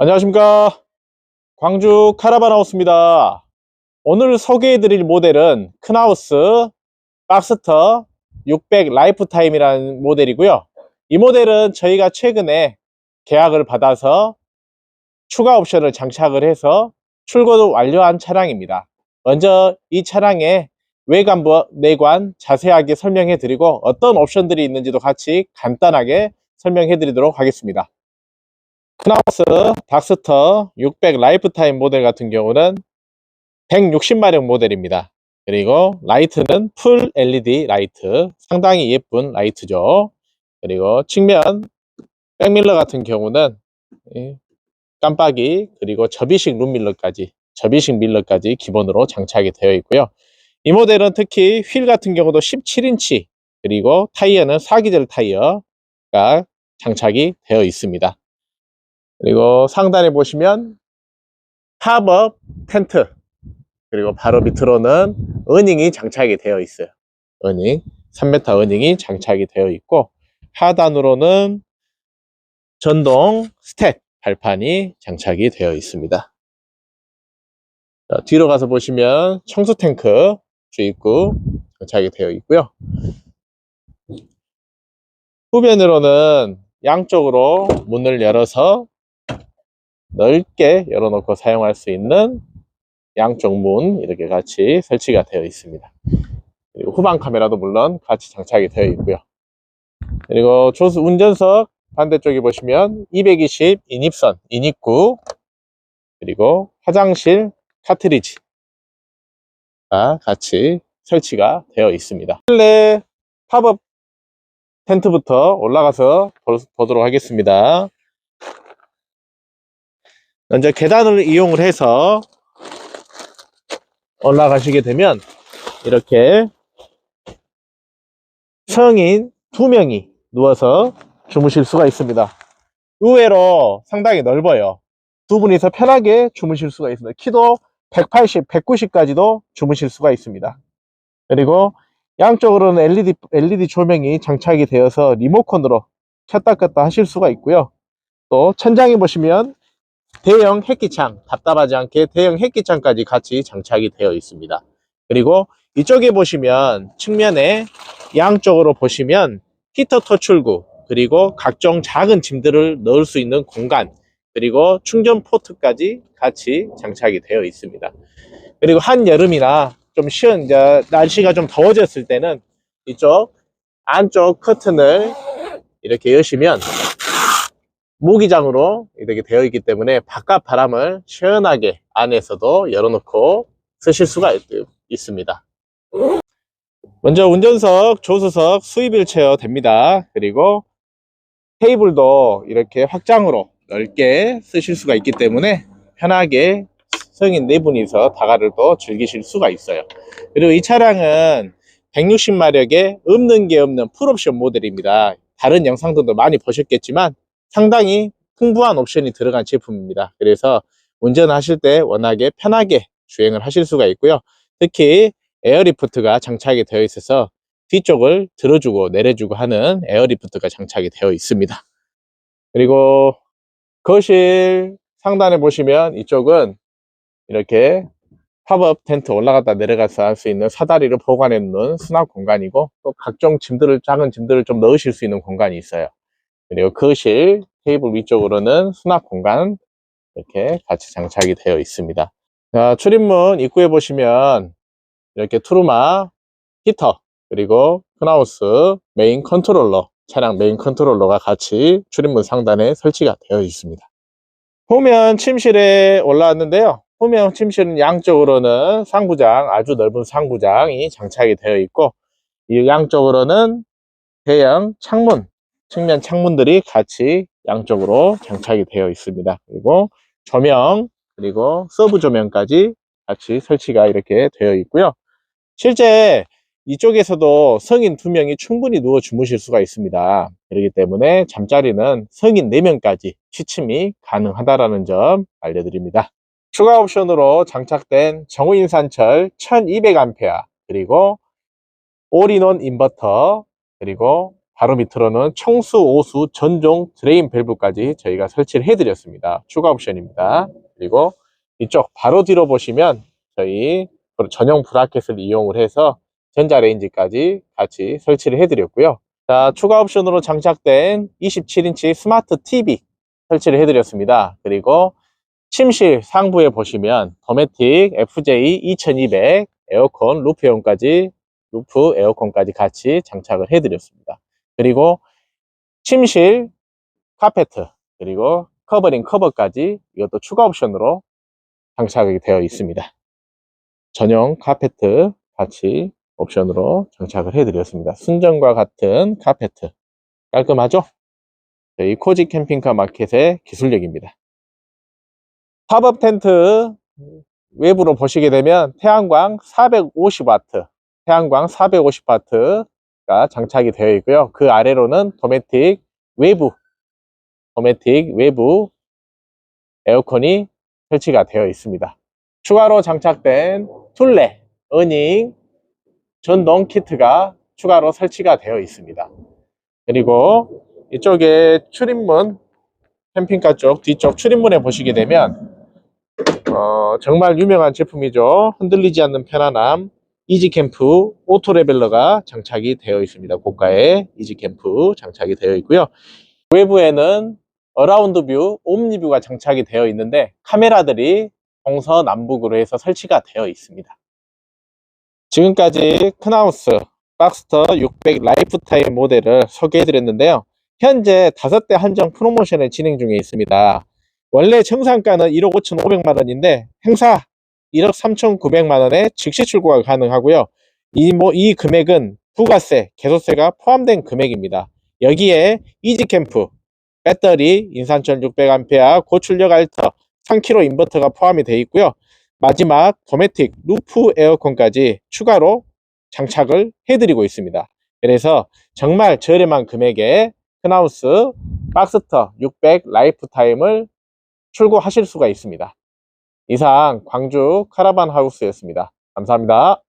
안녕하십니까. 광주 카라반하우스입니다. 오늘 소개해드릴 모델은 큰하우스 박스터 600 라이프타임이라는 모델이고요. 이 모델은 저희가 최근에 계약을 받아서 추가 옵션을 장착을 해서 출고도 완료한 차량입니다. 먼저 이 차량의 외관부 내관 자세하게 설명해 드리고 어떤 옵션들이 있는지도 같이 간단하게 설명해 드리도록 하겠습니다. 크나우스 닥스터 600 라이프타임 모델 같은 경우는 160마력 모델입니다. 그리고 라이트는 풀 LED 라이트, 상당히 예쁜 라이트죠. 그리고 측면 백밀러 같은 경우는 이 깜빡이 그리고 접이식 룸밀러까지 접이식 밀러까지 기본으로 장착이 되어 있고요. 이 모델은 특히 휠 같은 경우도 17인치 그리고 타이어는 4기절 타이어가 장착이 되어 있습니다. 그리고 상단에 보시면 팝업 텐트 그리고 바로 밑으로는 어닝이 장착이 되어 있어요. 어닝 3m 어닝이 장착이 되어 있고 하단으로는 전동 스텝 발판이 장착이 되어 있습니다. 자, 뒤로 가서 보시면 청소 탱크 주입구 장착이 되어 있고요. 후면으로는 양쪽으로 문을 열어서 넓게 열어놓고 사용할 수 있는 양쪽 문 이렇게 같이 설치가 되어 있습니다. 그리고 후방 카메라도 물론 같이 장착이 되어 있고요. 그리고 조수 운전석 반대쪽에 보시면 220 인입선 인입구 그리고 화장실 카트리지가 같이 설치가 되어 있습니다. 실내 팝업 텐트부터 올라가서 보- 보도록 하겠습니다. 먼저 계단을 이용을 해서 올라가시게 되면 이렇게 성인 두 명이 누워서 주무실 수가 있습니다. 의외로 상당히 넓어요. 두 분이서 편하게 주무실 수가 있습니다. 키도 180, 190까지도 주무실 수가 있습니다. 그리고 양쪽으로는 LED, LED 조명이 장착이 되어서 리모컨으로 켰다 껐다 하실 수가 있고요. 또 천장에 보시면 대형 햇기창, 답답하지 않게 대형 햇기창까지 같이 장착이 되어 있습니다. 그리고 이쪽에 보시면 측면에 양쪽으로 보시면 히터 토출구, 그리고 각종 작은 짐들을 넣을 수 있는 공간, 그리고 충전 포트까지 같이 장착이 되어 있습니다. 그리고 한여름이나 좀 시원, 이제 날씨가 좀 더워졌을 때는 이쪽 안쪽 커튼을 이렇게 여시면 모기장으로 이렇게 되어 있기 때문에 바깥 바람을 시원하게 안에서도 열어놓고 쓰실 수가 있, 있습니다. 먼저 운전석, 조수석 수입 일 체어 됩니다. 그리고 테이블도 이렇게 확장으로 넓게 쓰실 수가 있기 때문에 편하게 성인 네 분이서 다가를 또 즐기실 수가 있어요. 그리고 이 차량은 160마력에 없는 게 없는 풀옵션 모델입니다. 다른 영상들도 많이 보셨겠지만 상당히 풍부한 옵션이 들어간 제품입니다. 그래서 운전하실 때 워낙에 편하게 주행을 하실 수가 있고요. 특히 에어리프트가 장착이 되어 있어서 뒤쪽을 들어주고 내려주고 하는 에어리프트가 장착이 되어 있습니다. 그리고 거실 상단에 보시면 이쪽은 이렇게 팝업 텐트 올라갔다 내려가서 할 수 있는 사다리를 보관해 놓는 수납 공간이고 또 각종 짐들을 작은 짐들을 좀 넣으실 수 있는 공간이 있어요. 그리고 거실 테이블 위쪽으로는 수납 공간 이렇게 같이 장착이 되어 있습니다. 자, 출입문 입구에 보시면 이렇게 투르마 히터 그리고 큰하우스 메인 컨트롤러 차량 메인 컨트롤러가 같이 출입문 상단에 설치가 되어 있습니다. 후면 침실에 올라왔는데요. 후면 침실은 양쪽으로는 상부장 아주 넓은 상부장이 장착이 되어 있고 이 양쪽으로는 대형 창문 측면 창문들이 같이 양쪽으로 장착이 되어 있습니다. 그리고 조명, 그리고 서브 조명까지 같이 설치가 이렇게 되어 있고요. 실제 이쪽에서도 성인 두 명이 충분히 누워 주무실 수가 있습니다. 그렇기 때문에 잠자리는 성인 4명까지 취침이 가능하다라는 점 알려드립니다. 추가 옵션으로 장착된 정우인산철 1200A 그리고 올인원 인버터 그리고 바로 밑으로는 청수, 오수, 전종, 드레인 밸브까지 저희가 설치를 해드렸습니다. 추가 옵션입니다. 그리고 이쪽 바로 뒤로 보시면 저희 전용 브라켓을 이용을 해서 전자레인지까지 같이 설치를 해드렸고요. 자, 추가 옵션으로 장착된 27인치 스마트 TV 설치를 해드렸습니다. 그리고 침실 상부에 보시면 더메틱 FJ 2200 에어컨 루프용까지 루프 에어컨까지 같이 장착을 해드렸습니다. 그리고 침실 카페트 그리고 커버링 커버까지 이것도 추가 옵션으로 장착이 되어 있습니다. 전용 카페트 같이 옵션으로 장착을 해드렸습니다. 순정과 같은 카페트 깔끔하죠? 저희 코지 캠핑카 마켓의 기술력입니다. 팝업 텐트 외부로 보시게 되면 태양광 450W, 태양광 450W 가 장착이 되어 있고요. 그 아래로는 도메틱 외부, 도메틱 외부 에어컨이 설치가 되어 있습니다. 추가로 장착된 툴레, 어닝, 전동 키트가 추가로 설치가 되어 있습니다. 그리고 이쪽에 출입문, 캠핑카 쪽 뒤쪽 출입문에 보시게 되면 어, 정말 유명한 제품이죠. 흔들리지 않는 편안함 이지캠프 오토레벨러가 장착이 되어 있습니다. 고가의 이지캠프 장착이 되어 있고요. 외부에는 어라운드 뷰, 옴니뷰가 장착이 되어 있는데 카메라들이 동서남북으로 해서 설치가 되어 있습니다. 지금까지 큰하우스 박스터 600 라이프타임 모델을 소개해 드렸는데요. 현재 5대 한정 프로모션을 진행 중에 있습니다. 원래 정상가는 1억 5,500만 원인데 행사 1억 3,900만 원에 즉시 출고가 가능하고요. 이, 뭐, 이 금액은 부가세, 개소세가 포함된 금액입니다. 여기에 이지캠프, 배터리, 인산철 600A, 고출력 알터, 3kg 인버터가 포함이 되어 있고요. 마지막 도메틱 루프 에어컨까지 추가로 장착을 해드리고 있습니다. 그래서 정말 저렴한 금액에 큰하우스 박스터 600 라이프타임을 출고하실 수가 있습니다. 이상 광주 카라반 하우스였습니다. 감사합니다.